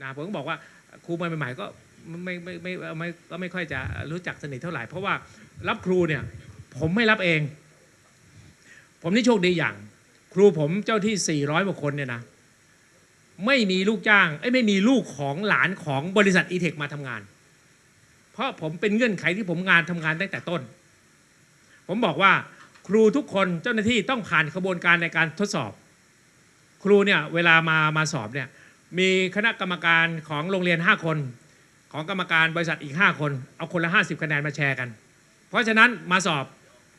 นะผมก็บอกว่าครูใหม่ๆก็ไม่ไม่ไม่ไม่ก็ไม่ค่อยจะรู้จักสนิทเท่าไหร่เพราะว่ารับครูเนี่ยผมไม่รับเอง ผมนี่โชคดีอย่าง ครูผมเจ้าที่ 400กว่าคนเนี่ยนะไม่มีลูกจ้างไอ้ยไม่มีลูกของหลานของบริษัทอีเทคมาทำงาน เพราะผมเป็นเงื่อนไขที่ผมงานทำงานตั้งแต่ต้น ผมบอกว่าครูทุกคนเจ้าหน้าที่ต้องผ่านกระบวนการในการทดสอบ ครูเนี่ยเวลามามาสอบเนี่ย มีคณะกรรมการของโรงเรียน 5 คน ของกรรมการบริษัทอีก 5 คน เอาคนละ 50 คะแนนมาแชร์กัน เพราะฉะนั้นมาสอบ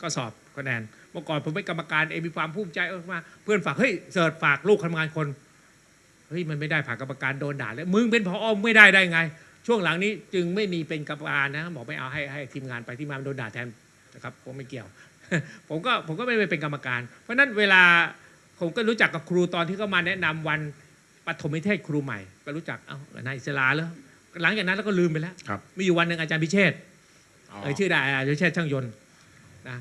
ก็สอบคะแนนเมื่อก่อนผมเป็นกรรมการเองมีความภูมิใจเออมา เพื่อนฝากเฮ้ยเสิร์ชฝากลูกทำงานคนเฮ้ยมันไม่ได้ผ่านกรรมการโดนด่าเลยมึงเป็นพออไม่ได้ได้ไง ช่วงหลังนี้จึงไม่มีเป็นกรรมการนะบอกไม่เอาให้ให้ทีมงานไปที่มานโดนด่าแทนนะครับผมไม่เกี่ยว ผมก็ผมก็ไม่ได้เป็นกรรมการ เพราะฉะนั้นเวลาผมก็รู้จักกับครูตอนที่เขามาแนะนำวัน ปฐมนิเทศครูใหม่ ก็รู้จัก เอ้านายอิสลาแล้ว หลังจากนั้นแล้วก็ลืมไปแล้ว ครับ มีอยู่วันหนึ่งอาจารย์พิเชษฐ์เอ่ยชื่อได้อาจารย์พิเชษฐ์ช่างยนต์นะ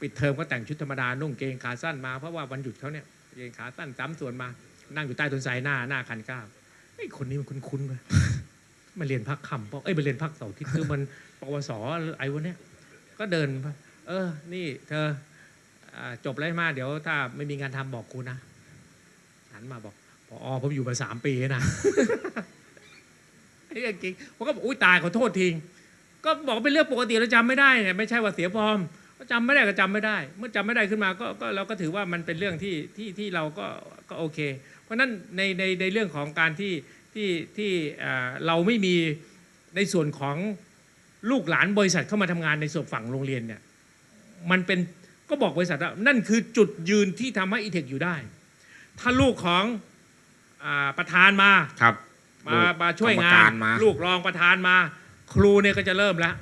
ปิดเทอมก็แต่งชุดธรรมดานุ่งเกงขาสั้นมา เพราะว่าวันหยุดเขาเนี่ยเกงขาสั้นซ้ำส่วนมา นั่งอยู่ใต้ต้นไทรหน้าหน้าคันก้าวไอ้ยคนนี้มันคุ้นๆเลยมาเรียนพักคำเพราะเอ้ยมาเรียนพักเสาร์อาที่คือมันปวสหรือไอ้วะเนี่ยก็เดินไปเออ นี่เธออ่าจบแล้วใช่ไหมาเดี๋ยวถ้าไม่มีงานทำบอกกูนะหันมาบอก พอผมอยู่มาสามปีนะไอ้เรื่องจริงผมก็บอกอุ้ยตายขอโทษทีก็บอกเป็นเรื่องปกติเราจำไม่ได้ไงไม่ใช่ว่าเสียฟอร์มก็จำไม่ได้ก็จำไม่ได้ เมื่อจำไม่ได้ขึ้นมาก็ก็เราก็ถือว่ามันเป็นเรื่องที่ที่ที่เราก็ก็โอเค เพราะฉะนั้นในในในเรื่องของการที่ที่ที่เราไม่มีในส่วนของลูกหลานบริษัทเข้ามาทำงานในส่วนฝั่งโรงเรียนเนี่ยมันเป็นก็บอกบริษัทว่านั่นคือจุดยืนที่ทำให้อีเทคอยู่ได้ ถ้าลูกของ อาประธานมาครับ มามาช่วยกรรมงากานรมา ลูกรองประธานมา ครูเนี่ยก็จะเริ่มแล้ว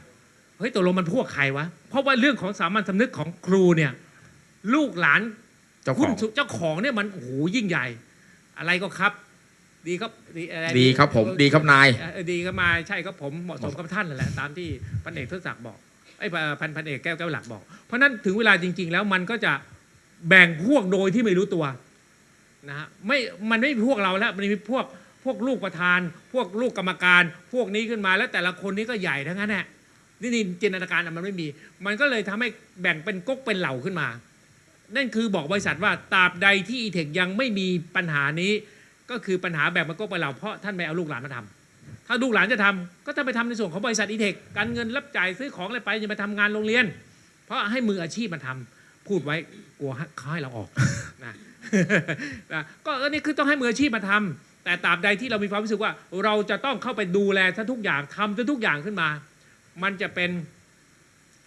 เฮ้ยตกลงมันพวกใครวะ เพราะว่าเรื่องของสามัญสำนึกของครูเนี่ย ลูกหลาน เจ้าขหุ้อนง เจ้าของเนี่ยมันโอ้โหยิ่งใหญ่ อะไรก็ครับ ดีครับดีอะไรดีครับผมดีครับนาย เออดีก็มาใช่ครับผมเหมาะสมกับท่านนั่นแหละตามที่พันเอกทศศักดิ์บอกไอ้ยพันพันเอกแก้วแก้วหลักบอก เพราะฉะนั้นถึงเวลาจริง ๆ แล้วมันก็จะแบ่งพวกโดยที่ไม่รู้ตัว นะฮะไม่มันไม่มีพวกเราแล้วมันมีพวกพวกลูกประธาน พวกลูกกรรมการ พวกนี้ขึ้นมาแล้วแต่ละคนนี้ก็ใหญ่ทั้งนั้นแหละนี่นี่จินตนาการมันไม่มี มันก็เลยทำให้แบ่งเป็นก๊กเป็นเหล่าขึ้นมา นั่นคือบอกบริษัทว่าตราบใดที่อีเทคยังไม่มีปัญหานี้ ก็คือปัญหาแบ่งเป็นก๊กเป็นเหล่าเพราะท่านไม่เอาลูกหลานมาทำถ้าลูกหลานจะทำก็ถ้าไปทำในส่วนของบริษัทอีเทคการเงินรับจ่ายซื้อของอะไรไปอย่าไปทำงานโรงเรียน เพราะให้มืออาชีพมาทำพูดไว้กลัวเขาให้เราออกนะ นะก็อันนี้คือต้องให้มืออาชีพมาทำแต่ตราบใดที่เรามีความรู้สึกว่า เราจะต้องเข้าไปดูแลซะทุกอย่างทำซะทุกอย่างขึ้นมา มันจะเป็น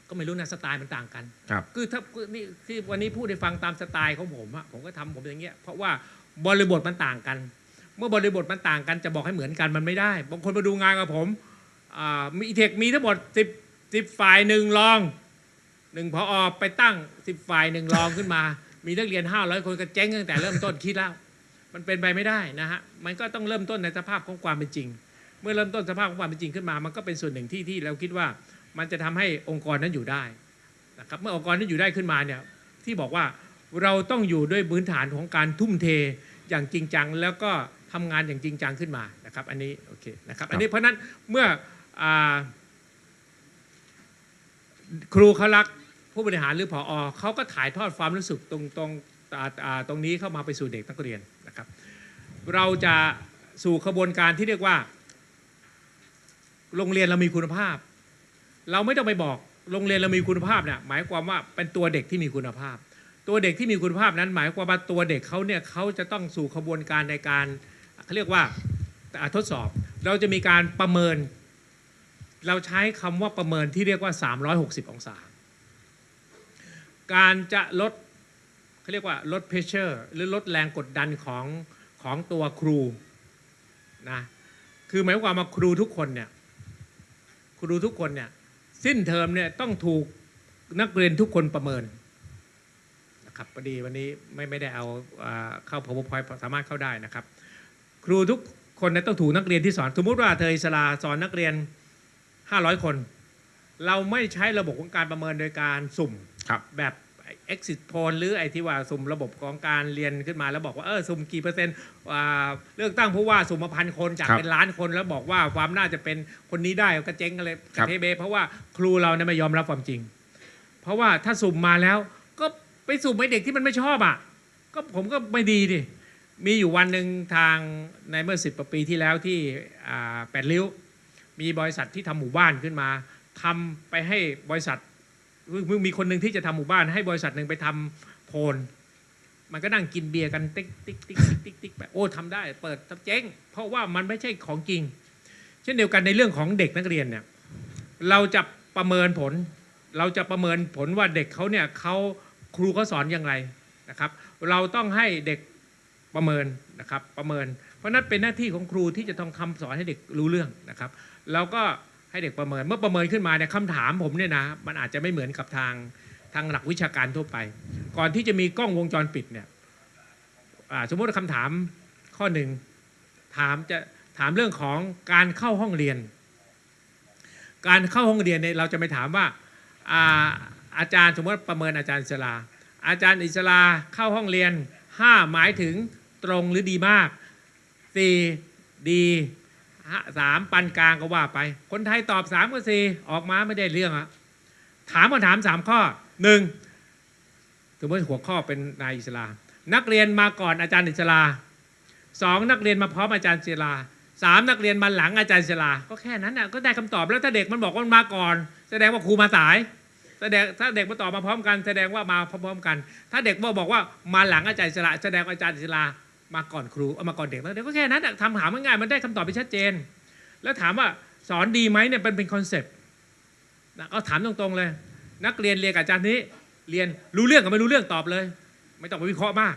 ก็ไม่รู้นะสไตล์มันต่างกันครับคือถ้าคือนี่ที่วันนี้พูดให้ฟังตามสไตล์ของผมอะผมก็ทำผมอย่างเงี้ยเพราะว่าบริบทมันต่างกัน เมื่อบริบทมันต่างกันจะบอกให้เหมือนกันมันไม่ได้บางคนมาดูงานกับผมอ่ามีเทคมีทั้งหมดสิบสิบฝ่ายหนึ่งรองหนึ่งพออไปตั้งสิบฝ่ายหนึ่งรองขึ้นมา มีนักเรียนห้าร้อยคนก็เจ๊งตั้งแต่เริ่มต้นคิดแล้ว มันเป็นไปไม่ได้นะฮะมันก็ต้องเริ่มต้นในสภาพของความเป็นจริง เมื่อเริ่มต้นสภาพของความเป็นจริงขึ้นมา มันก็เป็นส่วนหนึ่งที่ที่เราคิดว่ามันจะทำให้องค์กรนั้นอยู่ได้นะครับเมื่อองค์กรนั้นอยู่ได้ขึ้นมาเนี่ยที่บอกว่าเราต้องอยู่ด้วยพื้นฐานของการทุ่มเทอย่างจริงจัง แล้วก็ทำงานอย่างจริงจังขึ้นมานะครับ อันนี้โอเคนะครับ อันนี้เพราะฉะนั้นเมื่ออาครูเขารัก ผู้บริหารหรือผออเขาก็ถ่ายทอดความรู้สึกตรงตรงตรงนี้เข้ามาไปสู่เด็กนักเรียนนะครับ เราจะสู่ขบวนการที่เรียกว่า โรงเรียนเรามีคุณภาพ เราไม่ต้องไปบอกโรงเรียนเรามีคุณภาพเนี่ยหมายความว่าเป็นตัวเด็กที่มีคุณภาพ ตัวเด็กที่มีคุณภาพนั้น หมายความว่าตัวเด็กเขาเนี่ยเขาจะต้องสู่ขบวนการในการเขาเรียกว่าอ่าทดสอบ เราจะมีการประเมิน เราใช้คำว่าประเมินที่เรียกว่า 360 องศา การจะลดเขาเรียกว่าลดเพชเชอร์หรือลดแรงกดดันของของตัวครูนะคือหมายความว่าครูทุกคนเนี่ยครูทุกคนเนี่ยสิ้นเทอมเนี่ยต้องถูกนักเรียนทุกคนประเมินนะครับพอดีวันนี้ไม่ไม่ได้เอาเข้า powerpoint สามารถเข้าได้นะครับ ครูทุกคนเนี่ยต้องถูกนักเรียนที่สอน สมมุติว่าเธออิสลาสอนนักเรียน 500 คน เราไม่ใช้ระบบของการประเมินโดยการสุ่มครับแบบ exit poll หรือไอ้ที่ว่าสุ่มระบบของการเรียนขึ้นมาแล้วบอกว่าเออสุ่มกี่เปอร์เซ็นต์อ่าเลือกตั้งผู้ว่าสุ่มมาพันคนจากครับเป็นล้านคนแล้วบอกว่าความน่าจะเป็นคนนี้ได้ก็เจ๊งกันเลยคกรัระบเทเบ เพราะว่าครูเราเนี่ยไม่ยอมรับความจริง เพราะว่าถ้าสุ่มมาแล้วก็ไปสุ่มไอ้เด็กที่มันไม่ชอบอะก็ผมก็ไม่ดีดิมีอยู่วันหนึ่งทางในเมื่อสิบปีที่แล้วที่อ่าแปดริ้ว มีบริษัทที่ทำหมู่บ้านขึ้นมา ทำไปให้บริษัทมึงมีคนหนึ่งที่จะทำหมู่บ้านให้บริษัทหนึ่งไปทำโพลมันก็นั่งกินเบียร์กันติ๊กติ๊กติ๊กติ๊กติ๊กติ๊กไปโอ้ทำได้เปิดทับเจ๊งเพราะว่ามันไม่ใช่ของจริง เช่นเดียวกันในเรื่องของเด็กนักเรียนเนี่ยเราจะประเมินผล เราจะประเมินผลว่าเด็กเขาเนี่ยเขาครูเขาสอนอย่างไรนะครับ เราต้องให้เด็กประเมินนะครับประเมิน เพราะนั้นเป็นหน้าที่ของครูที่จะต้องคำสอนให้เด็กรู้เรื่องนะครับ แล้วก็ ให้เด็กประเมิน เมื่อประเมินขึ้นมาเนี่ยคำถามผมเนี่ยนะมันอาจจะไม่เหมือนกับทางทางหลักวิชาการทั่วไป ก่อนที่จะมีกล้องวงจรปิดเนี่ยสมมติว่าคำถามข้อหนึ่งถามจะถามเรื่องของการเข้าห้องเรียน การเข้าห้องเรียนเนี่ยเราจะไปถามว่าอาอาจารย์สมมติประเมินอาจารย์อิสลาอาจารย์อิสลาเข้าห้องเรียน 5 หมายถึงตรงหรือดีมาก 4 ดี สามปานกลางก็ว่าไป คนไทยตอบสามกับสี่ออกมาไม่ได้เรื่องอะถามมาถามสามข้อหนึ่งสมมติหัวข้อเป็นนายอิสลา นักเรียนมาก่อนอาจารย์อิสลาสองนักเรียนมาพร้อมอาจารย์อิสลาสามนักเรียนมาหลังอาจารย์อิสลา ก็แค่นั้นน่ะก็ได้คำตอบแล้วถ้าเด็กมันบอกว่ามันมาก่อน แสดงว่าครูมาสาย แสดงถ้าเด็กมาตอบมาพร้อมกัน แสดงว่ามาพร้อมๆกัน ถ้าเด็กบอกบอกว่ามาหลังอาจารย์อิสลาแสดงว่าอาจารย์อิสลา มาก่อนครูเอามาก่อนเด็กแล้วเด็กก็แค่นั้นทำถามง่ายๆมันได้คำตอบไปชัดเจน แล้วถามว่าสอนดีไหมเนี่ยเป็นเป็นคอนเซปต์ก็ถามตรงๆเลย นักเรียนเรียนกับอาจารย์นี้ เรียนรู้เรื่องกับไม่รู้เรื่องตอบเลย ไม่ต้องไปวิเคราะห์มาก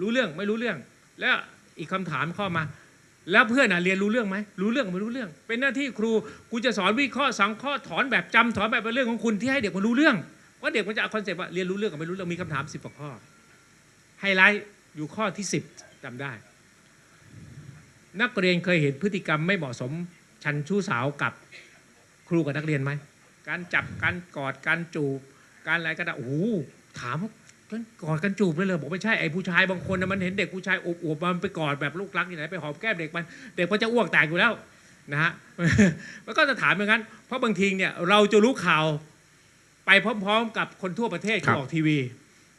รู้เรื่องไม่รู้เรื่อง แล้วอีกคำถามข้อมา แล้วเพื่อนอะเรียนรู้เรื่องไหมรู้เรื่องกับไม่รู้เรื่อง เป็นหน้าที่ครูกูจะสอนวิเคราะห์สังเคราะห์ถอนแบบจำถอนแบบเป็นเรื่องของคุณที่ให้เด็กมันรู้เรื่องว่าเด็กมันจะเอาคอนเซปต์ว่าเรียนรู้เรื่องกับไม่รู้เรื่องมีคำถามสิบกว่าข้อไฮไลท์อยู่ข้อที่สิบ จำได้ นักเรียนเคยเห็นพฤติกรรมไม่เหมาะสมชันชู้สาวกับครูกับนักเรียนไหมการจับการกอดการจูบ การอะไรก็ได้โอ้โหถามว่ากันกอดกันจูบเลยเลยบอกไม่ใช่ไอ้ผู้ชายบางคนนะมันเห็นเด็กผู้ชายอวบๆมันไปกอดแบบลูกรักที่ไหนไปหอมแก้มเด็กมันเด็กมันจะอ้วกแตกอยู่แล้วนะฮะมันก็จะถามอย่างนั้น เพราะบางทีเนี่ยเราจะรู้ข่าวไปพร้อม ๆ กับคนทั่วประเทศครับที่ออกทีวี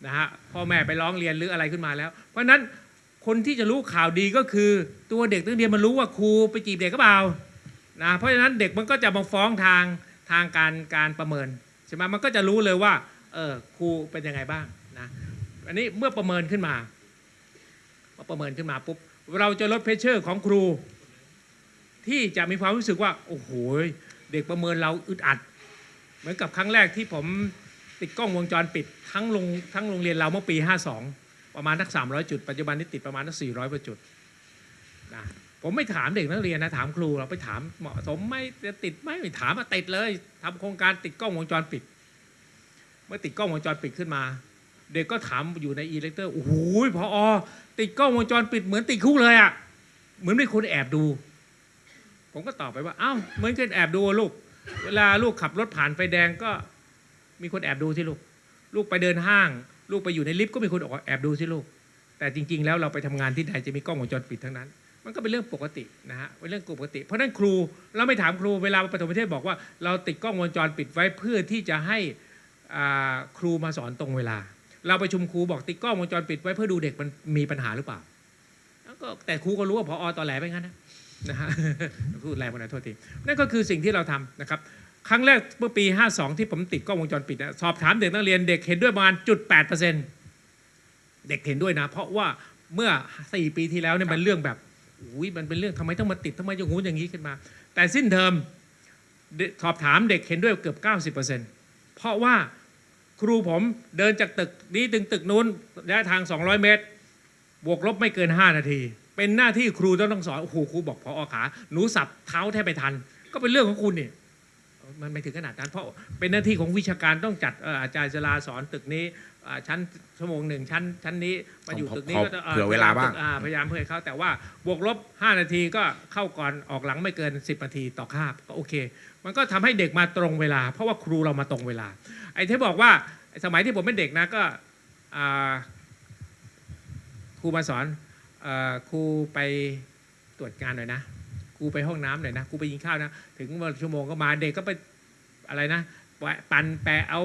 นะฮะพ่อแม่ไปร้องเรียนหรืออะไรขึ้นมาแล้ว เพราะฉะนั้น คนที่จะรู้ข่าวดีก็คือ ตัวเด็กนักเรียนมันรู้ว่าครูไปจีบเด็กก็เปล่านะเพราะฉะนั้นเด็กมันก็จะมาฟ้องทางทางการการประเมินใช่ไหมมันก็จะรู้เลยว่าเออครูเป็นยังไงบ้างนะอันนี้เมื่อประเมินขึ้นมาเมื่อประเมินขึ้นมาปุ๊บเราจะลดเพชเชอร์ของครู ที่จะมีความรู้สึกว่าโอ้โหเด็กประเมินเราอึดอัด เหมือนกับครั้งแรกที่ผมติดกล้องวงจรปิดทั้งโรงทั้งโรงเรียนเราเมื่อปี 52 ประมาณทัก 300 จุด ปัจจุบันนี้ติดประมาณทัก 400กว่าจุดนะผมไม่ถามเด็กนักเรียนนะถามครูเราไปถามเหมาะสมไหมจะติดไหมไม่ถามมาติดเลยทำโครงการติดกล้องวงจรปิด เมื่อติดกล้องวงจรปิดขึ้นมา เด็กก็ถามอยู่ในอีเลกเตอร์โอ้โหพอติดกล้องวงจรปิดเหมือนติดคุกเลยอะ่ะเหมือนมีคนแอบดู ผมก็ตอบไปว่าเอ้าเหมือนคนแอบดูลูก เวลาลูกขับรถผ่านไฟแดงก็มีคนแอบดูที่ลูก ลูกไปเดินห้าง ลูกไปอยู่ในลิฟต์ก็มีคนออกแอบดูที่ลูก แต่จริง ๆ แล้วเราไปทำงานที่ไหนจะมีกล้องวงจรปิดทั้งนั้น มันก็เป็นเรื่องปกตินะฮะเป็นเรื่องปกติ เพราะนั้นครูเราไม่ถามครูเวลาปฐมนิเทศบอกว่าเราติดกล้องวงจรปิดไว้เพื่อที่จะให้ครูมาสอนตรงเวลา เราไปชุมครูบอกติดกล้องวงจรปิดไว้เพื่อดูเด็กมันมีปัญหาหรือเปล่าก็แต่ครูก็รู้ว่าพอตอแหลไปงั้นนะนะฮะพูดแรงไปหน่อยโทษทีนั่นก็คือสิ่งที่เราทำนะครับ ครั้งแรกเมื่อปี 52 ที่ผมติดกล้องวงจรปิดนะสอบถามเด็กนักเรียนเด็กเห็นด้วยประมาณจุด8เเด็กเห็นด้วยนะ เพราะว่าเมื่อ4ปีที่แล้วเนี่ยมันเรื่องแบบอุ้ยมันเป็นเรื่องทำไมต้องมาติดทำไมอย่างงู้นอย่างนี้ขึ้นมา แต่สิ้นเทอมเด็กสอบถามเด็กเห็นด้วยเกือบ 90เพราะว่าครูผมเดินจากตึกนี้ถึงตึกนู้นระยะทาง 200 เมตร บวกลบไม่เกิน 5 นาที เป็นหน้าที่ครูต้องต้องสอนโอ้โหครูบอกพออขาหนูสับเท้าแทบไม่ทัน ก็เป็นเรื่องของคุณนี่ มันไม่ถึงขนาดนั้น เพราะเป็นหน้าที่ของวิชาการต้องจัดเอ่ออาจารย์จราสอนตึกนี้อ่าชั้นชั่วโมงหนึ่งชั้นชั้นนี้มาอยู่ขอตึกนี้ขอก็จะเผื่อเวลาบ้างอ่พยายามเพื่อให้เขาแต่ว่าบวกลบ 5 นาทีก็เข้าก่อนออกหลังไม่เกิน 10นาทีต่อคาบก็โอเค มันก็ทำให้เด็กมาตรงเวลา เพราะว่าครูเรามาตรงเวลา ไอ้ที่บอกว่าสมัยที่ผมเป็นเด็กนะก็อ่าครูมาสอนอาครูไปตรวจงานหน่อยนะ ครูไปห้องน้ำหน่อยนะครูไปกินข้าวนะถึงชั่วโมงก็มาเด็กก็ไปอะไรนะปั่นแปะเอา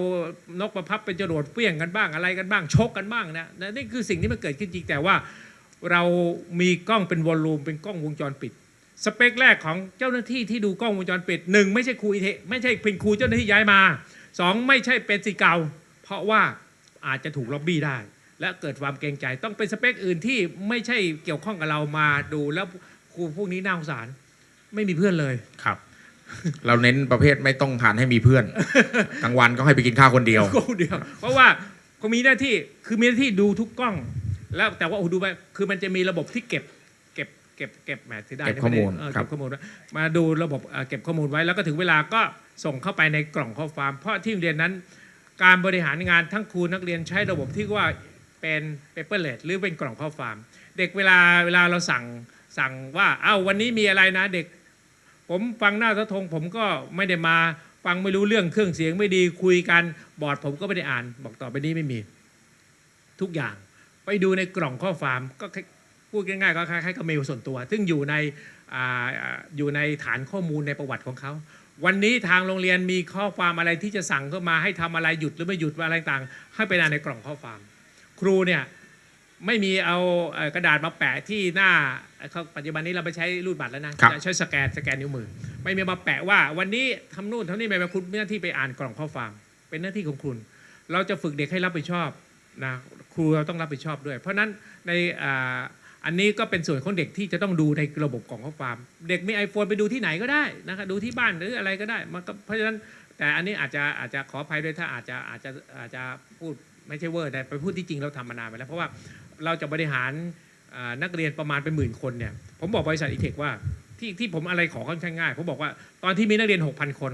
นกประพับเป็นจรวดเปี้ยงกันบ้างอะไรกันบ้างชกกันบ้างนะนะนี่คือสิ่งที่มันเกิดขึ้นจริงแต่ว่าเรามีกล้องเป็นวอลลุ่มเป็นกล้องวงจรปิด สเปคแรกของเจ้าหน้าที่ที่ดูกล้องวงจรปิดหนึ่งไม่ใช่ครูอีเทไม่ใช่เป็นครูเจ้าหน้าที่ย้ายมาสองไม่ใช่เป็นสิเก่า เพราะว่าอาจจะถูกล็อบบี้ได้ และเกิดความเกรงใจต้องเป็นสเปคอื่นที่ไม่ใช่เกี่ยวข้องกับเรามาดูแล้วครูพวกนี้น่าสงสาร ไม่มีเพื่อนเลยครับ เราเน้นประเภทไม่ต้องหันให้มีเพื่อนกลางวันก็ให้ไปกินข้าวคนเดียวก็เดียว เพราะว่าเขามีหน้าที่คือมีหน้าที่ดูทุกกล้อง แล้วแต่ว่าโอ้โหดูไปคือมันจะมีระบบที่เก็บเก็บเก็บเก็บแหมที่ได้เก็บข้อมูลไได้เครับเก็บข้อมูลไว้มาดูระบบเอ่อเก็บข้อมูลไว้แล้วก็ถึงเวลาก็ส่งเข้าไปในกล่องข้อความ เพราะที่โรงเรียนนั้น การบริหารงานทั้งครูนักเรียนใช้ระบบที่ว่าเป็นเปเปอร์เลหรือเป็นกล่องข้อความ เด็กเวลาเวลาเราสั่งสั่งว่าเอ้าวันนี้มีอะไรนะเด็ก ผมฟังหน้าทะทงผมก็ไม่ได้มาฟังไม่รู้เรื่องเครื่องเสียงไม่ดีคุยกันบอร์ดผมก็ไม่ได้อ่าน บอกต่อไปนี้ไม่มี ทุกอย่างไปดูในกล่องข้อความก็พูดง่ายๆก็คล้ายๆกับเมลส่วนตัว ซึ่งอยู่ในออยู่ในฐานข้อมูลในประวัติของเขาวันนี้ทางโรงเรียนมีข้อความอะไรที่จะสั่งเข้ามาให้ทำอะไรหยุดหรือไม่หยุดอะไรต่างให้ไปอ่านในกล่องข้อความ ครูเนี่ยไม่มีเอากระดาษมาแปะที่หน้า เขาปัจจุบันนี้เราไปใช้รูดบัตรแล้วนะครับจะใช้สแกนสแกนนิ้วมือ ไม่มีมาแปะว่า วันนี้ทำนู่นทำนี่ไม่มาคุณมีหน้าที่ไปอ่านกล่องข้อความเป็นหน้าที่ของคุณ เราจะฝึกเด็กให้รับผิดชอบนะครูเราต้องรับผิดชอบด้วย เพราะฉะนั้นในอ่าอันนี้ก็เป็นส่วนของเด็กที่จะต้องดูในระบบกล่องข้อความ เด็กมี iPhone ไปดูที่ไหนก็ได้นะครับดูที่บ้านหรืออะไรก็ได้มันก็เพราะฉะนั้นแต่อันนี้อาจจะอาจจะขออภัยด้วยถ้าอาจจะอาจจะอาจจะพูดไม่ใช่เวอร์แต่ไปพูดที่จริงเราทำมานานไปแล้วเพราะว่าเราจะบริหารอ่า นักเรียนประมาณเป็นหมื่นคนเนี่ยผมบอกบริษัทอีเทคว่าที่ที่ผมอะไรขอค่อนข้างง่ายผมบอกว่าตอนที่มีนักเรียน 6,000 คน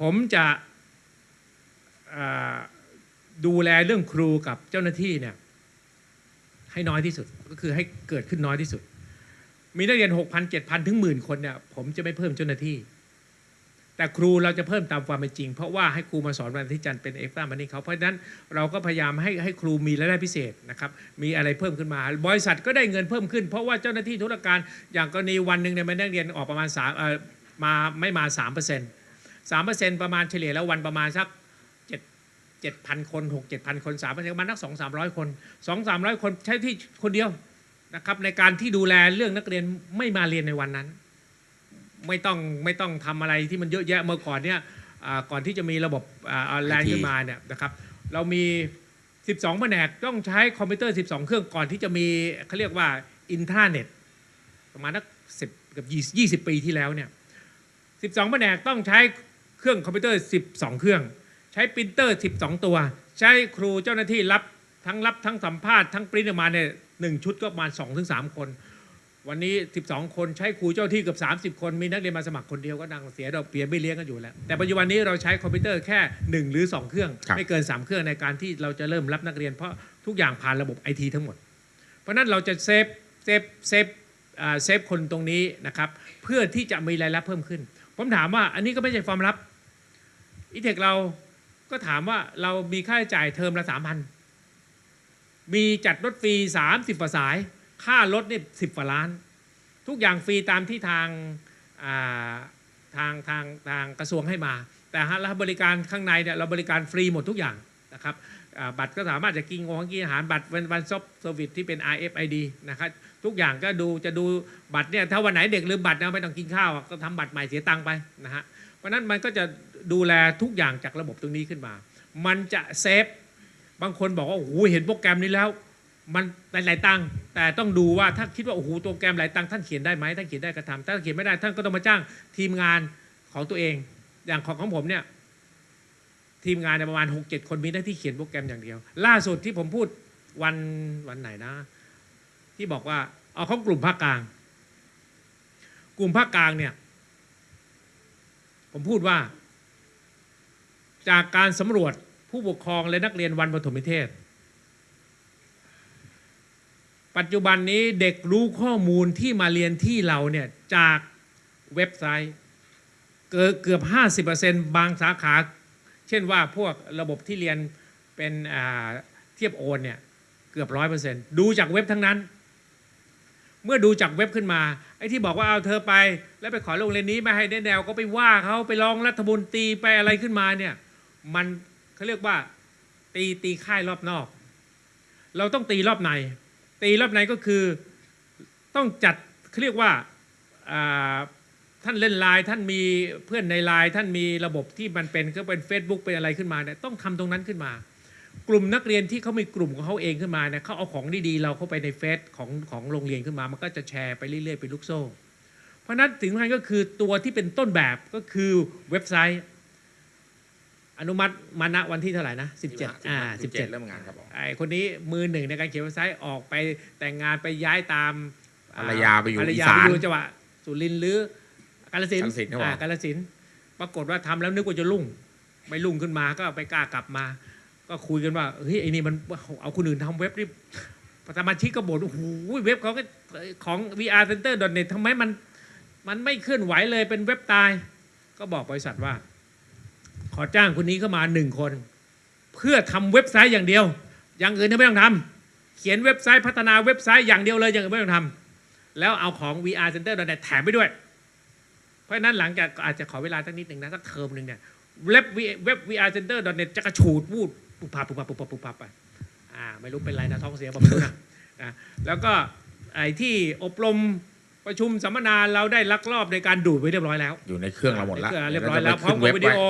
ผมจะดูแลเรื่องครูกับเจ้าหน้าที่เนี่ยให้น้อยที่สุดก็คือให้เกิดขึ้นน้อยที่สุด มีนักเรียน 6,000 7,000 ถึงหมื่นคนเนี่ยผมจะไม่เพิ่มเจ้าหน้าที่ แต่ครูเราจะเพิ่มตามความเป็นจริง เพราะว่าให้ครูมาสอนวันที่จันทร์เป็นเอ็กซ์ตร้ามันนี่เขาเพราะฉะนั้นเราก็พยายามให้ให้ครูมีรายได้พิเศษนะครับมีอะไรเพิ่มขึ้นมา บริษัทก็ได้เงินเพิ่มขึ้น เพราะว่าเจ้าหน้าที่ธุรการอย่างกรณีวันหนึ่งเนี่ยมันนักเรียนออกประมาณสามเอ่อมาไม่มา3%เปอร์เซ็นต์สามเปอร์เซ็นต์ประมาณเฉลี่ยแล้ววันประมาณสักเจ็ดเจ็ดพันคนหกเจ็ดพันคนสามเปอร์เซ็นต์ประมาณนักสองสามร้อยคนสองสามร้อยคนใช้ที่คนเดียวนะครับในการที่ดูแลเรื่องนักเรียนไม่มาเรียนในวันนั้น ไม่ต้องไม่ต้องทำอะไรที่มันเยอะแยะเมื่อก่อนเนี่ยอ่าก่อนที่จะมีระบบออนไลน์ IT ขึ้นมาเนี่ยนะครับเรามี 12 แผนกต้องใช้คอมพิวเตอร์ 12 เครื่องก่อนที่จะมีเขาเรียกว่าอินทราเน็ตประมาณนักสิบกับยี่สิบปีที่แล้วเนี่ย12แผนกต้องใช้เครื่องคอมพิวเตอร์12เครื่อง ใช้ปรินเตอร์12ตัว ใช้ครูเจ้าหน้าที่รับทั้งรับทั้งสัมภาษณ์ทั้งปริ้นออกมาเนี่ยหนึ่งชุดก็ประมาณ2-3ถึงคน วันนี้ 12 คนใช้ครูเจ้าที่เกือบ30 คน มีนักเรียนมาสมัครคนเดียวก็ดังเสียดอกเบี้ยไม่เลี้ยงกันอยู่แล้ว แต่ปัจจุบันนี้เราใช้คอมพิวเตอร์แค่ 1 หรือ 2 เครื่องครับไม่เกิน 3 เครื่องในการที่เราจะเริ่มรับนักเรียนเพราะทุกอย่างผ่านระบบไอทีทั้งหมด เพราะฉะนั้นเราจะเซฟเซฟเซฟอ่าเซฟคนตรงนี้นะครับเพื่อที่จะมีรายรับเพิ่มขึ้น ผมถามว่าอันนี้ก็ไม่ใช่ความลับอีเทคเราก็ถามว่าเรามีค่าใช้จ่ายเทอมละสามพันมีจัดรถฟรีสามสิบกว่าสาย ค่ารถนี่สิบกว่าล้าน ทุกอย่างฟรีตามที่ทางาทางทางทางกระทรวงให้มา แต่ฮะแล้วบริการข้างในเนี่ยเราบริการฟรีหมดทุกอย่างนะครับบัตรก็สามารถจะกินของกินอาหารบัตรเวันวันซบเซอร์วิสที่เป็น RFID นะครับทุกอย่างก็ดูจะดูบัตรเนี่ยถ้าวันไหนเด็กลืมบัตรนะไม่ต้องกินข้าวก็ทำบัตรใหม่เสียตังค์ไปนะฮะเพราะนั้นมันก็จะดูแลทุกอย่างจากระบบตรงนี้ขึ้นมา มันจะเซฟบางคนบอกว่าโอ้โหเห็นโปรแกรมนี้แล้ว มันหลายๆตังค์แต่ต้องดูว่าถ้าคิดว่าโอ้โหโปรแกรมหลายตังค์ท่านเขียนได้ไหมท่านเขียนได้ก็ทำถ้าเขียนไม่ได้ท่านก็ต้องมาจ้างทีมงานของตัวเอง อย่างของของผมเนี่ยทีมงานประมาณ 6 7 คนมีหน้าที่เขียนโปรแกรมอย่างเดียว ล่าสุดที่ผมพูดวันวันไหนนะ ที่บอกว่าเอาเขากลุ่มภาคกลาง กลุ่มภาคกลางเนี่ย ผมพูดว่า จากการสำรวจผู้ปกครองและนักเรียนวันปฐมนิเทศ ปัจจุบันนี้เด็กรู้ข้อมูลที่มาเรียนที่เราเนี่ยจากเว็บไซต์ เกือบเกือบ 50%บางสาขา เช่นว่าพวกระบบที่เรียนเป็นอ่าเทียบโอนเนี่ยเกือบร้อยเปอร์เซ็นต์ดูจากเว็บทั้งนั้น เมื่อดูจากเว็บขึ้นมาไอ้ที่บอกว่าเอาเธอไป แล้วไปขอโรงเรียนนี้ไม่ให้ได้แนวก็ไปว่าเขาไปร้องรัฐมนตรีไปอะไรขึ้นมาเนี่ยมันเขาเรียกว่าตีตีค่ายรอบนอก เราต้องตีรอบใน ตีรอบในก็คือต้องจัดเขาเรียกว่าท่านเล่นไลน์ท่านมีเพื่อนในไลน์ท่านมีระบบที่มันเป็นก็เป็น Facebook เป็นอะไรขึ้นมาเนี่ยต้องทำตรงนั้นขึ้นมา กลุ่มนักเรียนที่เขามีกลุ่มของเขาเองขึ้นมาเนี่ยเขาเอาของดีๆเราเข้าไปในเฟซของของโรงเรียนขึ้นมา มันก็จะแชร์ไปเรื่อยๆเป็นลูกโซ่ เพราะนั้นสิ่งสำคัญก็คือตัวที่เป็นต้นแบบก็คือเว็บไซต์ อนุมัติมาณวันที่เท่าไหร่นะ17อ่าสิบเจ็ด17 เริ่มงานครับผมไอ้คนนี้มือหนึ่งในการเขียนเว็บไซต์ออกไปแต่งงานไปย้ายตามภรรยาไปอยู่ภรรอียาสาไปนอยู่จังหวัดสุรินทร์หรือกาฬสินธุ์กาฬสินธุ์ครับผมอ่ากาฬสินธุ์ปรากฏว่าทำแล้วนึกว่าจะรุ่งไม่รุ่งขึ้นมาก็ไปกล้ากลับมา ก็คุยกันว่าเฮ้ยไอ้นี่มันเอาคนอื่นทำเว็บนี่สมาชิกก็บ่นโอ้โหเว็บเขาก็ของ VR Center net ทำไมมันมันไม่เคลื่อนไหวเลยเป็นเว็บตาย ก็บอกบริษัทว่า ขอจ้างคนนี้เข้ามาหนึ่งคน เพื่อทำเว็บไซต์อย่างเดียว อย่างอื่นไม่ต้องทำเขียนเว็บไซต์พัฒนาเว็บไซต์อย่างเดียวเลยอย่างอื่นไม่ต้องทำแล้วเอาของ VR Center net แถมไปด้วย เพราะฉะนั้นหลังจากอาจจะขอเวลาสักนิดหนึ่งนะสักเทอมหนึ่งเนี่ยเว็บเว็บ VR Center net จะกระฉูดพูดปุบปับปุบปับปุบปับปุบปับไปอ่าไม่รู้เป็นไรนะท้องเสียบอกไม่รู้นะแล้วก็ไอ้ที่อบรม ประชุมสัมมนาเราได้ลักลอบในการดูดไว้เรียบร้อยแล้วอยู่ในเครื่องเราหมดแล้วในคเรียบร้อยแล้วพร้อมเดี๋กับยววิจะไปดีขึ้นโอ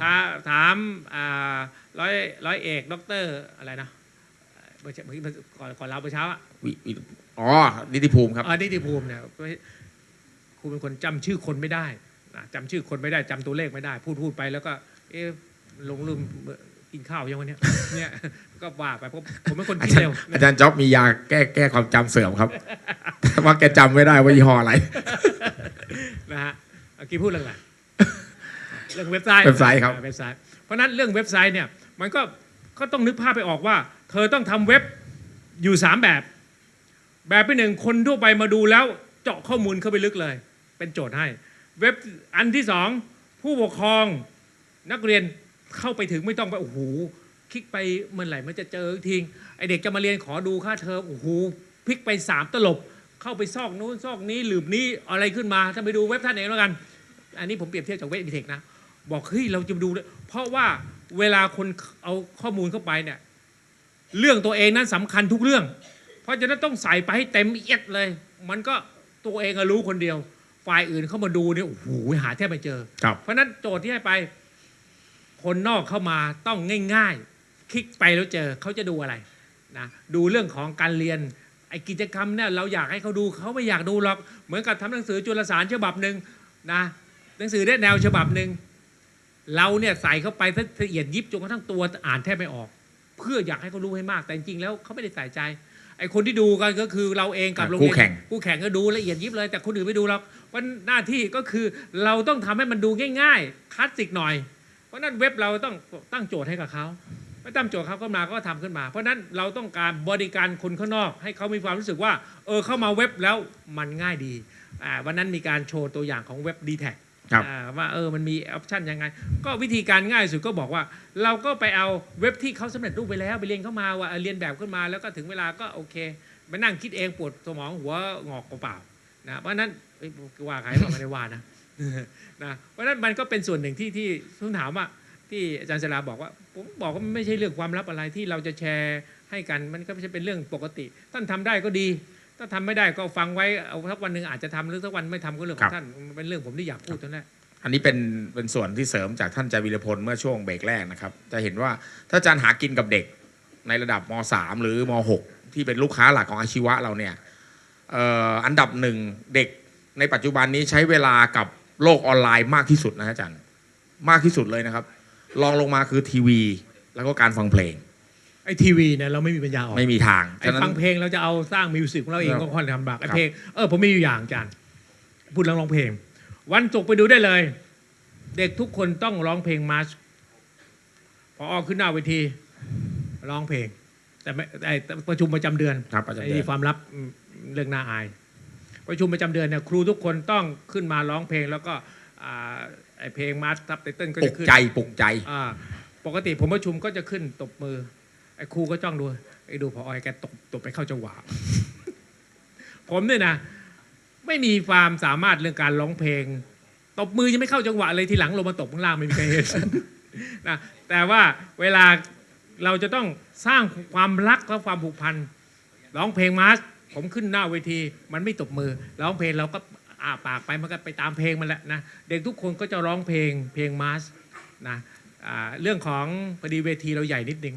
ถาถามอ่าร้อยร้อยเอกด็อกเตอร์อะไรนะเมื่อเช้าเมื่อกี้ก่อนก่อนเราเมื่อเช้าอะวิวิอ๋อนิติภูมิครับอ่านิติภูมิเนี่ยครูเป็นคนจำชื่อคนไม่ได้นะจำชื่อคนไม่ได้จำตัวเลขไม่ได้ พูดพูดไปแล้วก็ เอ๊ะลงลืม กินข้าวยังวันเนี้ยเนี่ยก็ว่าไปเพราะผมเป็นคนอาคิดจารเร็วย์อาจารย์จ๊อบมียาแก้แก้ความจำเสื่อมครับแต่ว่าแกจำไม่ได้ว่ายี่ห้ออะไรนะฮะเมื่อกี้พูดเรื่องอะไรเรื่องเว็บไซต์เว็บไซต์ครับอ่าเว็บไซต์เพราะฉะนั้นเรื่องเว็บไซต์เนี่ยมันก็ก็ต้องนึกภาพไปออกว่า เธอต้องทำเว็บอยู่สามแบบ แบบที่หนึ่งคนทั่วไปมาดูแล้วเจาะข้อมูลเข้าไปลึกเลย เป็นโจทย์ให้ เว็บอันที่สองผู้ปกครองนักเรียน เข้าไปถึงไม่ต้องไปโอ้โหคลิกไปเมื่อไหร่มันจะเจอทีไอเด็กจะมาเรียนขอดูค่าเทอมโอ้โหพลิกไปสามตลบ เข้าไปซอกนู้นซอกนี้หลืบนี้อะไรขึ้นมาถ้าไปดูเว็บท่านเองแล้วกัน อันนี้ผมเปรียบเทียบจากเว็บอีเทคนะ บอกเฮ้ยเราจะมาดูเลยเพราะว่าเวลาคนเอาข้อมูลเข้าไปเนี่ยเรื่องตัวเองนั้นสำคัญทุกเรื่อง เพราะฉะนั้นต้องใส่ไปให้เต็มเอียดเลย มันก็ตัวเองอะรู้คนเดียว ฝ่ายอื่นเข้ามาดูเนี่ยโอ้โหหาแทบไม่เจอครับเพราะฉะนั้นโจทย์ที่ให้ไป คนนอกเข้ามาต้องง่าย ๆ คลิกไปแล้วเจอเขาจะดูอะไรนะดูเรื่องของการเรียนไอ้กิจกรรมเนี่ยเราอยากให้เขาดูเขาไม่อยากดูหรอกเหมือนกับทำหนังสือจุลสารฉบับหนึ่งนะหนังสือได้แนวฉบับหนึ่งเราเนี่ยใส่เข้าไปละเอียดยิบจนกระทั่งตัวอ่านแทบไม่ออก เพื่ออยากให้เขารู้ให้มาก แต่จริงๆแล้วเขาไม่ได้ใส่ใจไอ้คนที่ดูกันก็คือเราเองกับโรงเรียนคู่แข่งคู่แข่งก็ดูละเอียดยิบเลย แต่คนอื่นไม่ดูหรอกวันหน้าที่ก็คือเราต้องทำให้มันดูง่าย ๆคลาสสิกหน่อย เพราะฉะนั้นเว็บเราต้องตั้งโจทย์ให้กับเขาไม่ตั้งโจทย์เขาก็มาก็ทำขึ้นมา เพราะฉะนั้นเราต้องการบริการคนข้างนอก ให้เขามีความรู้สึกว่าเออเข้ามาเว็บแล้วมันง่ายดีอ่าวันนั้นมีการโชว์ตัวอย่างของเว็บ d t แทครับว่าเออมันมีออปชันยังไง ก็วิธีการง่ายสุดก็บอกว่า เราก็ไปเอาเว็บที่เขาสำเร็จรูปไปแล้วไปเรียนเข้ามาว่าเออเรียนแบบขึ้นมาแล้วก็ถึงเวลาก็โอเคไปนั่งคิดเองปวดสมองหัวงอกเปล่าๆนะเพราะฉะนั้นเอ้ยว่าใครบอกไม่ได้ว่านะ นะเพราะฉะนั้นมันก็เป็นส่วนหนึ่งที่ที่ผมถามว่าที่อาจารย์สลาบอกว่าผมบอกว่ามันไม่ใช่เรื่องความลับอะไรที่เราจะแชร์ให้กันมันก็ไม่ใช่เป็นเรื่องปกติ ท่านทำได้ก็ดี ถ้าทำไม่ได้ก็ฟังไว้เอาสักวันหนึ่งอาจจะทำหรือสักวันไม่ทำก็เรื่องของท่านมันเป็นเรื่องผมที่อยากพูดเท่านั้นอันนี้เป็นเป็นส่วนที่เสริมจากท่านจารย์วีรพลเมื่อช่วงเบรกแรกนะครับ จะเห็นว่าถ้าอาจารย์หากินกับเด็กในระดับม .3 หรือม .6 ที่เป็นลูกค้าหลักของอาชีวะเราเนี่ยอออันดับหนึ่งเด็กในปัจจุบันนี้ใช้เวลากับ โลกออนไลน์มากที่สุดนะอาจารย์ มากที่สุดเลยนะครับรองลงมาคือทีวี แล้วก็การฟังเพลง ไอ้ทีวีเนี่ยเราไม่มีปัญญาออกไม่มีทางไอ้ฉะนั้น ฟังเพลงเราจะเอาสร้างมิวสิกของเราเองครับก็ค่อนข้างลำบากไอ้ครับ เพลงเออผมมีอยู่อย่างอาจารย์พูดเรื่องร้องเพลง วันศุกร์ไปดูได้เลย เด็กทุกคนต้องร้องเพลงมาร์ชพอออกขึ้นหน้าเวทีร้องเพลง แต่ไม่ไอ้ประชุมประจำเดือนครับอาจารย์ไอ้นี่ความลับอืมเรื่องน่าอาย ประชุมประจำเดือนเนี่ยครูทุกคนต้องขึ้นมาร้องเพลงแล้วก็อ่าไอ้เพลงมาร์ชทับไตเติ้ลก็ปลุจะกขึ้นใจปลุกใจ อ่าปกติผมประชุมก็จะขึ้นตบมือไอ้ครูก็จ้องดูไอ้ดูพอออยแกตบตบไปเข้าจังหวะ ผมเนี่ยนะ ไม่มีความสามารถเรื่องการร้องเพลง ตบมือยังไม่เข้าจังหวะเลยทีหลังลงมาตบข้างล่างไม่มีใครเห็น นะแต่ว่าเวลาเราจะต้องสร้างความรักและความผูกพันร้องเพลงมาร์ช ผมขึ้นหน้าเวทีมันไม่ตบมือร้องเพลงเราก็อาปากไปมันก็ไปตามเพลงมันแหละนะเด็กทุกคนก็จะร้องเพลงเพลงมาร์ชนะเรื่องของพอดีเวทีเราใหญ่นิดนึง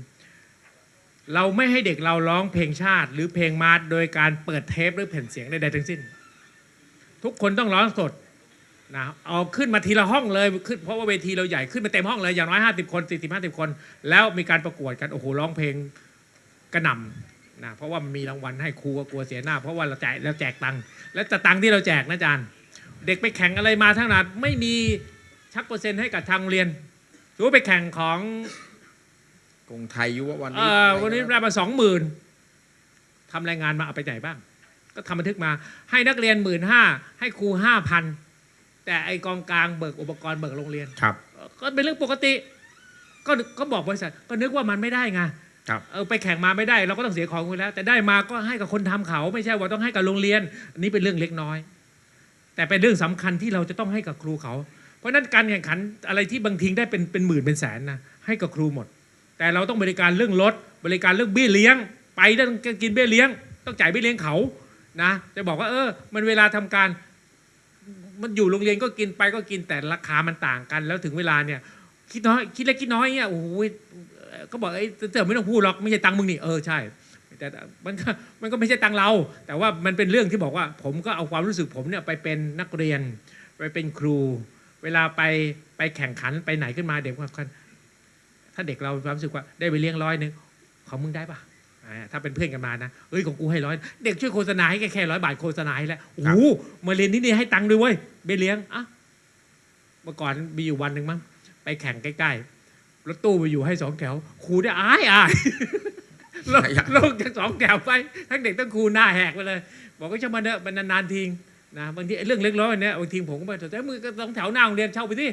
เราไม่ให้เด็กเราร้องเพลงชาติ หรือเพลงมาร์ชโดยการเปิดเทปหรือแผ่นเสียงใดๆทั้งสิ้น ทุกคนต้องร้องสดนะเอาขึ้นมาทีละห้องเลยขึ้นเพราะว่าเวทีเราใหญ่ขึ้นมาเต็มห้องเลยอย่างน้อยห้าสิบคนสี่สิบห้าสิบคน แล้วมีการประกวดกันโอ้โหร้องเพลงกระหน่ำ นะเพราะว่ามันมีรางวัลให้ครูก็กลัวเสียหน้า เพราะว่าเราแจกเราแจกตังค์และแต่ตังค์ที่เราแจกนะอาจารย์ เด็กไปแข่งอะไรมาทั้งนั้นไม่มีชักเปอร์เซ็นต์ให้กับทางโรงเรียนถือว่าไปแข่งของกรุงไทยยุววันเอ่อวันนี้ได้มาสองหมื่นทำรายงานมาเอาไปไหนบ้าง ก็ทำบันทึกมาให้นักเรียนหมื่นห้าให้ครูห้าพันแต่ไอกองกลางเบิกอุปกรณ์เบิกโรงเรียน ครับ ก็เป็นเรื่องปกติ ก็ก็บอกบริษัทก็นึกว่ามันไม่ได้ไงครับ เออไปแข่งมาไม่ได้ เราก็ต้องเสียของไปแล้ว แต่ได้มาก็ให้กับคนทำเขา ไม่ใช่ว่าต้องให้กับโรงเรียนอันนี้เป็นเรื่องเล็กน้อย แต่เป็นเรื่องสำคัญที่เราจะต้องให้กับครูเขา เพราะฉะนั้นการแข่งขันอะไรที่บางทีได้เป็นเป็นหมื่นเป็นแสนนะให้กับครูหมด แต่เราต้องบริการเรื่องรถบริการเรื่องเบี้ยเลี้ยง ไปต้องกินเบี้ยเลี้ยง ต้องจ่ายเบี้ยเลี้ยงเขานะจะบอกว่าเออ มันเวลาทำการ มันอยู่โรงเรียนก็กินไปก็กินแต่ราคามันต่างกัน แล้วถึงเวลาเนี่ยคิดน้อยคิดเล็กคิดน้อยเนี่ยโอ้โห ก็บอกไอ้เต๋อไม่ต้องพูดหรอกไม่ใช่ตังค์มึงนี่เออใช่แต่มันก็มันก็ไม่ใช่ตังค์เรา แต่ว่ามันเป็นเรื่องที่บอกว่า ผมก็เอาความรู้สึกผมเนี่ยไปเป็นนักเรียน ไปเป็นครู เวลาไปไปแข่งขันไปไหนขึ้นมาเด็กความคันถ้าเด็กเรามีความรู้สึกว่าได้ไปเลี้ยงร้อยหนึ่งของมึงได้ปะอ่าถ้าเป็นเพื่อนกันมานะเอ้ยของกูให้ร้อยเด็กช่วยโฆษณาให้แค่แค่ร้อยบาทโฆษณาให้แล้วโอ้โหมาเรียนที่นี่ให้ตังค์ด้วยเว้ยไปเลี้ยงอะเมื่อก่อนมีอยู่วันหนึ่งมั้งไปแข่งใกล้ๆ รถตู้ไปอยู่ให้สองแถวครูได้อายอายลงลงจากสองแถวไป ทั้งเด็กทั้งครูหน้าแหกไปเลย บอกว่าจะมาเนอะมันนานๆทีนะบางทีไอ้เรื่องเล็กน้อยเนี่ยบางทีผมก็ไปแต่มือก็สองแถวหน้าโรงเรียนเช่าไปที่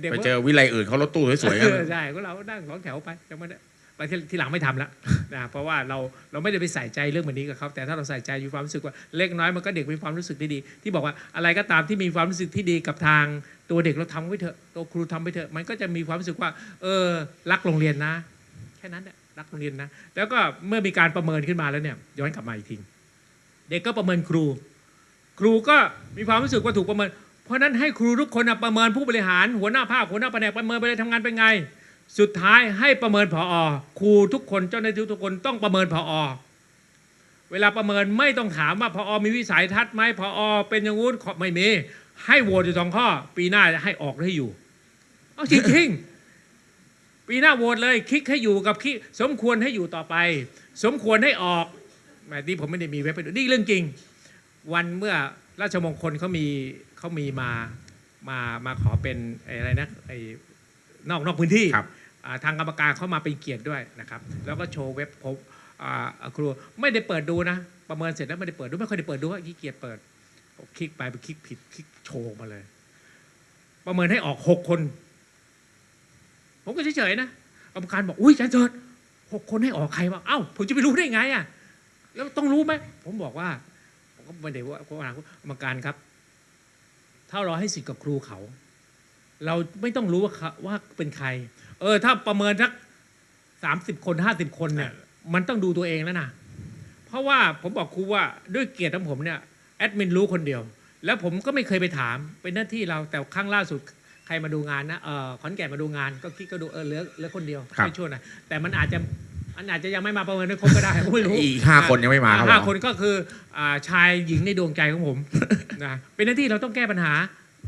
เด็กไปว่าเจอวิไลอื่นเขารถตู้สวยๆเอกันอใช่ก็เรานั่งสองแถวไปจะมาเนอะ ไปที่ที่หลังไม่ทำและนะเพราะว่าเราเราไม่ได้ไปใส่ใจเรื่องแบบนี้กับเขาแต่ถ้าเราใส่ใจมีความรู้สึกว่าเล็กน้อยมันก็เด็กมีความรู้สึกที่ดี ที่บอกว่าอะไรก็ตามที่มีความรู้สึกที่ดีกับทางตัวเด็กเราทำไว้เถอะตัวครูทำไปเถอะมันก็จะมีความรู้สึกว่า เออรักโรงเรียนนะ แค่นั้นแหละรักโรงเรียนนะ แล้วก็เมื่อมีการประเมินขึ้นมาแล้วเนี่ยย้อนกลับมาอีกทีเด็กก็ประเมินครู ครูก็มีความรู้สึกว่าถูกประเมิน เพราะนั้นให้ครูทุกคนประเมินผู้บริหารหัวหน้าภาคหัวหน้าแผนกประเมินไปเลยทำงานเป็นไง สุดท้ายให้ประเมินผอครูทุกคนเจ้าหน้าที่ทุกคนต้องประเมินผอเวลาประเมินไม่ต้องถามว่าผอมีวิสัยทัศน์ไหมผอเป็นอย่างงู้นขอไม่มีให้โหวตอยู่สองข้อ ปีหน้าให้ออกหรือให้อยู่เอาจริงๆปีหน้าโหวตเลยคลิกให้อยู่กับคลิกสมควรให้อยู่ต่อไป สมควรให้ออกแหมที่ผมไม่ได้มีเว็บไปดูนี่เรื่องจริง วันเมื่อราชมงคลเขามีเขามีมามามาขอเป็นอะไรนะไอ นอกนอกพื้นที่ครับอ่าทางกรรมการเข้ามาเป็นเกียรติด้วยนะครับ แล้วก็โชว์เว็บผมอ่าครูไม่ได้เปิดดูนะ ประเมินเสร็จแล้วไม่ได้เปิดดูไม่ค่อยได้เปิดดูว่าขี้เกียจเปิดคลิกไปไปคลิกผิดคลิกโชว์มาเลย ประเมินให้ออกหกคน ผมก็เฉยๆนะกรรมการบอกอุ้ยอาจารย์เจิดหกคนให้ออกใครวะเอ้าผมจะไปรู้ได้ไงอะแล้วต้องรู้ไหมผมบอกว่าผมก็ไม่ได้ว่าก็ว่ากรรมการครับ ถ้าเราให้สิทธิ์กับครูเขา เราไม่ต้องรู้ว่าเขาว่าเป็นใคร เออ ถ้าประเมินสักสามสิบคนห้าสิบคนเนี่ย มันต้องดูตัวเองแล้วนะเพราะว่าผมบอกครูว่าด้วยเกียรติของผมเนี่ยแอดมินรู้คนเดียว แล้วผมก็ไม่เคยไปถาม เป็นหน้าที่เราแต่ครั้งล่าสุดใครมาดูงานนะเออขอนแก่นมาดูงาน ก็คิดก็ดูเออเหลือเหลือคนเดียวครับช่วยช่วยหน่อยแต่มันอาจจะมันอาจจะยังไม่มาประเมินให้ครบก็ได้ผมไม่รู้อีกห้าคนยังไม่มาครับห้าหมอคนก็คืออ่าชายหญิงในดวงใจของผมนะเป็นหน้าที่เราต้องแก้ปัญหา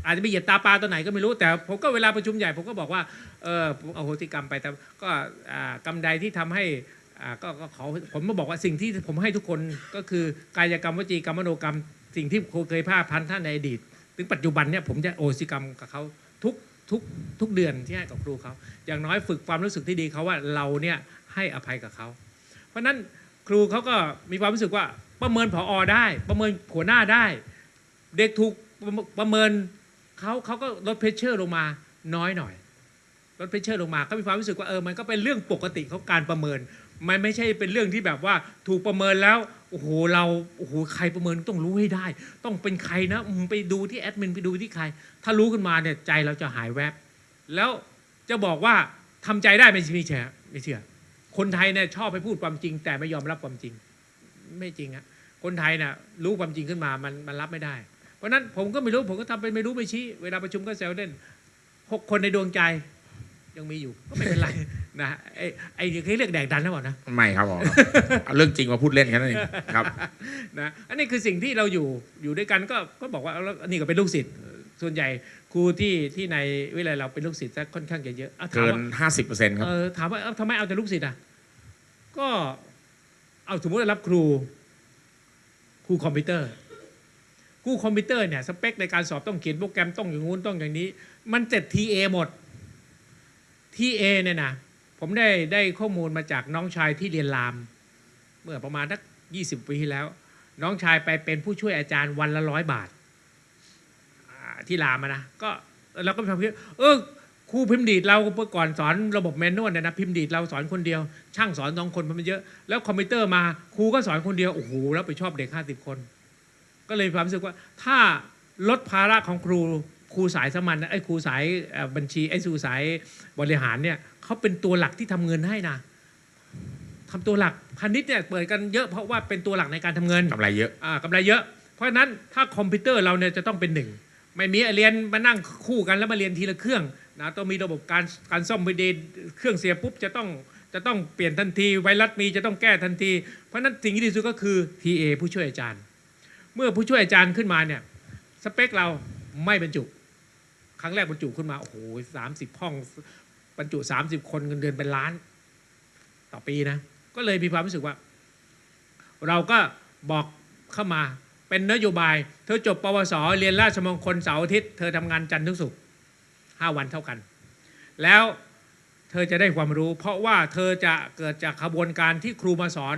อาจจะไปเหยียดตาปลาตัวไหนก็ไม่รู้แต่ผมก็เวลาประชุมใหญ่ผมก็บอกว่าเออผมเอาโหติกรรมไปแต่ก็อ่ากรรมใดที่ทำให้อ่าก็ขอผมมาบอกว่าสิ่งที่ผมให้ทุกคนก็คือกายกรรมวจีกรรมมโนกรรม สิ่งที่เคยพาพันท่านในอดีต ถึงปัจจุบันเนี่ยผมจะโอสิกรรมกับเขาทุกทุกทุกเดือนที่ให้กับครูเขาอย่างน้อยฝึกความรู้สึกที่ดีเขาว่าเราเนี่ยให้อภัยกับเขาเพราะนั้นครูเขาก็มีความรู้สึกว่าประเมินผออได้ ประเมินหัวหน้าได้ เด็กถูกประเมิน เขาเขาก็ลดเพชเชอร์ลงมาน้อยหน่อยลดเพรสเชอร์ลงมาก็มีความรู้สึกว่าเออมันก็เป็นเรื่องปกติของการประเมิน มันไม่ใช่เป็นเรื่องที่แบบว่าถูกประเมินแล้วโอ้โหเราโอ้โหใครประเมินต้องรู้ให้ได้ ต้องเป็นใครนะไปดูที่แอดมินไปดูที่ใคร ถ้ารู้ขึ้นมาเนี่ยใจเราจะหายแวบ แล้วจะบอกว่าทำใจได้ไม่ไม่เชื่อไม่เชื่อ คนไทยเนี่ยชอบไปพูดความจริง แต่ไม่ยอมรับความจริง ไม่จริงอะคนไทยน่ะรู้ความจริงขึ้นมามันมันรับไม่ได้ ราะฉะนั้นผมก็ไม่รู้ผมก็ทำเป็นไม่รู้ไม่ชี้ เวลาประชุมก็แซวเล่นหกคนในดวงใจยังมีอยู่ก็ไม่เป็นไรนะไอ้ไอ้เขาเรียกแดกดันนะบอกนะไม่ครับผมเอาเรื่องจริงมาพูดเล่นแค่นั้นเองครับนะอันนี้คือสิ่งที่เราอยู่อยู่ด้วยกันก็ก็บอกว่าแล้วนี่ก็เป็นลูกศิษย์ส่วนใหญ่ครูที่ที่ในวิทยาลัยเราเป็นลูกศิษย์ซะค่อนข้างจะเยอะเอาถามเกินว่า50%ครับเออถามว่าเอ้าทำไมเอาแต่ลูกศิษย์อะก็เอาสมมติว่ารับครูครูคอมพิวเตอร์ ครูคอมพิวเตอร์เนี่ยสเปคในการสอบต้องเขียนโปรแกรมต้องอย่างงู้นต้องอย่างนี้ มันเสร็จ TA หมด TA เนี่ยนะผมได้ได้ข้อมูลมาจากน้องชายที่เรียนราม เมื่อประมาณสักยี่สิบปีที่แล้ว น้องชายไปเป็นผู้ช่วยอาจารย์วันละร้อยบาทที่รามนะก็เราก็มีความคิดเออครูพิมพ์ดีดเราเมื่อก่อนสอนระบบแมนนวลเนี่ยนะพิมพ์ดีดเราสอนคนเดียว ช่างสอนสองคนมันเยอะ แล้วคอมพิวเตอร์มาครูก็สอนคนเดียวโอ้โหแล้วไปชอบเด็กห้าสิบคน ก็เลยมีความรู้สึกว่าถ้าลดภาระของครูครูสายสามัญนะไอ้ครูสายเอ่อบัญชีไอ้ครูสายบริหารเนี่ยเขาเป็นตัวหลักที่ทำเงินให้นะทำตัวหลักพาณิชย์เนี่ยเปิดกันเยอะเพราะว่าเป็นตัวหลักในการทำเงินกำไรเยอะอ่ากำไรเยอะ เพราะฉะนั้นถ้าคอมพิวเตอร์เราเนี่ยจะต้องเป็นหนึ่งไม่มีเรียนมานั่งคู่กันแล้วมาเรียนทีละเครื่องนะต้องมีระบบการการซ่อมไปดีเครื่องเสียปุ๊บจะต้องจะต้องเปลี่ยนทันทีไวรัสมีจะต้องแก้ทันที เพราะฉะนั้นสิ่งที่ดีที่สุดก็คือ TA ผู้ช่วยอาจารย์ เมื่อผู้ช่วยอาจารย์ขึ้นมาเนี่ยสเปคเราไม่บรรจุ ครั้งแรกบรรจุขึ้นมาโอ้โหสามสิบห้องบรรจุ30คนเงินเดือนเป็นล้าน ต่อปีนะ ก็เลยมีความรู้สึกว่า เราก็บอกเข้ามาเป็นนโยบาย เธอจบปวสเรียนราชมงคลเสาร์อาทิตย์ เธอทำงานจันทร์ถึงศุกร์ห้าวันเท่ากัน แล้วเธอจะได้ความรู้ เพราะว่าเธอจะเกิดจากขบวนการที่ครูมาสอน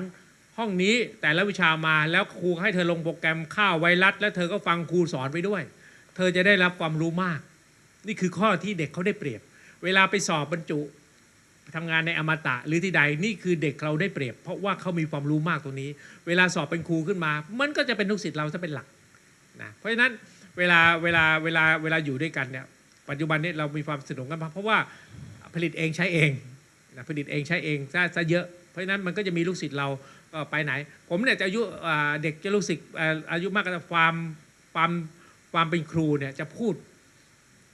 ห้องนี้แต่ละวิชามาแล้วครูให้เธอลงโปรแกรมข้าวไวรัสแล้วเธอก็ฟังครูสอนไปด้วย เธอจะได้รับความรู้มาก นี่คือข้อที่เด็กเขาได้เปรียบ เวลาไปสอบบรรจุทำงานในอมตะหรือที่ใดนี่คือเด็กเราได้เปรียบ เพราะว่าเขามีความรู้มากตรงนี้ เวลาสอบเป็นครูขึ้นมา มันก็จะเป็นลูกศิษย์เราจะเป็นหลักนะเพราะฉะนั้นเวลาเวลาเวลาเวลาอยู่ด้วยกันเนี่ยปัจจุบันนี้เรามีความสนุกกันเพราะว่าผลิตเองใช้เองนะผลิตเองใช้เองซะซะเยอะ เพราะฉะนั้นมันก็จะมีลูกศิษย์เรา เอ่อไปไหน ผมเนี่ยจะอายุเด็กจะลูกศิษย์อ่าอายุมากก็จะความความความเป็นครูเนี่ยจะพูด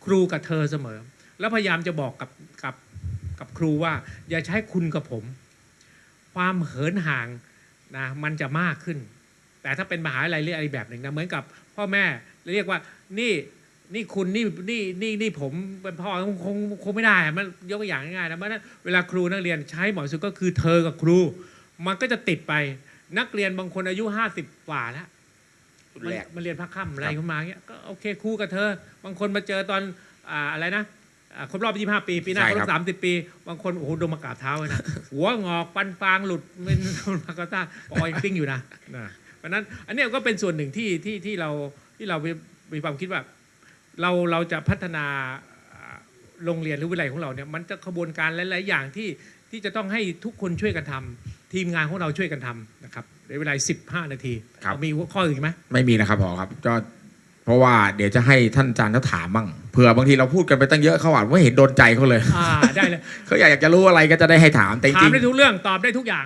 ครูกับเธอเสมอ แล้วพยายามจะบอกกับกับกับครูว่าอย่าใช้คุณกับผม ความเหินห่างนะมันจะมากขึ้น แต่ถ้าเป็นมหาวิทยาลัยเรียกอะไรแบบหนึ่งนะเหมือนกับพ่อแม่เรียกว่านี่นี่คุณนี่นี่นี่นี่ผมเป็นพ่อคงคงไม่ได้มันยกตัวอย่างง่ายๆนะเพราะฉะนั้นเวลาครูนักเรียนใช้เหมาะสุดก็คือเธอกับครู มันก็จะติดไป นักเรียนบางคนอายุห้าสิบกว่าแล้วรุ่นมันแรกมันเรียนพักค่ำอะไรครับขึ้นมาเงี้ยก็โอเคครูกับเธอ บางคนมาเจอตอนอ่าอะไรนะอ่าครบรอบ 25 ปี ปีหน้าใช่ครครับบ30 ปี บางคน โอ้โหดมมากราบเท้าเลยนะ หัวงอกปันฟางหลุดเป็นมากาตาปอยปิ้งอยู่นะนะเพราะฉะนั้น อันเนี้ยก็เป็นส่วนหนึ่งที่ที่ที่เราที่เรามีมีความคิดว่า เราเราจะพัฒนาอ่าโรงเรียนหรือวิทยาลัยของเราเนี่ย มันจะขบวนการหลาย ๆ อย่างที่ที่จะต้องให้ทุกคนช่วยกันทำ ทีมงานของเราช่วยกันทำนะครับในเวลา 15 นาทีครับ มีหัวข้ออื่นไหมไม่มีนะครับพอครับก็เพราะว่าเดี๋ยวจะให้ท่านอาจารย์เขาถามบ้างเผื่อบางทีเราพูดกันไปตั้งเยอะเขาอาจไม่เห็นโดนใจเขาเลยอ่าได้เลย เขาอยากจะรู้อะไรก็จะได้ให้ถามแต่จถามริงได้ทุกเรื่องตอบได้ทุกอย่าง